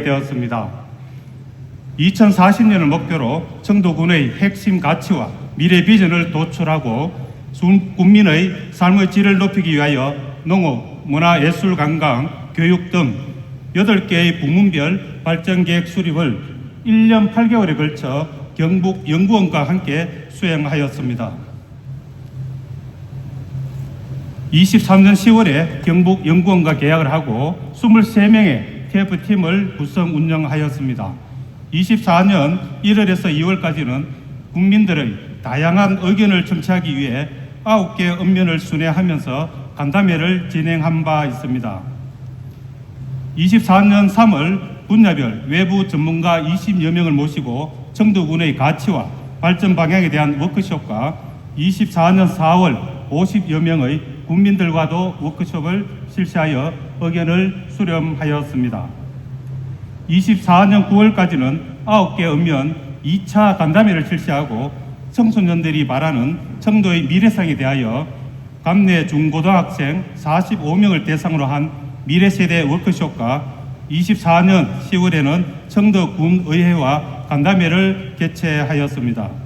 되었습니다. 2040년을 목표로 청도군의 핵심 가치와 미래 비전을 도출하고 수- 국민의 삶의 질을 높이기 위하여 농업, 문화, 예술, 관광, 교육 등 8개의 부문별 발전 계획 수립을 1년 8개월에 걸쳐 경북 연구원과 함께 수행하였습니다. 23년 10월에 경북 연구원과 계약을 하고 23명의 TF팀을 구성 운영하였습니다. 24년 1월에서 2월까지는 국민들의 다양한 의견을 청취하기 위해 9개 읍면을 순회하면서 간담회를 진행한 바 있습니다. 24년 3월 분야별 외부 전문가 20여 명을 모시고 청도군의 가치와 발전 방향에 대한 워크숍과 24년 4월 50여 명의 국민들과도 워크숍을 실시하여 의견을 수렴하였습니다. 24년 9월까지는 9개 읍면 2차 간담회를 실시하고 청소년들이 말하는 청도의 미래상에 대하여 감내 중고등학생 45명을 대상으로 한 미래세대 워크숍과 24년 10월에는 청도 군의회와 간담회를 개최하였습니다.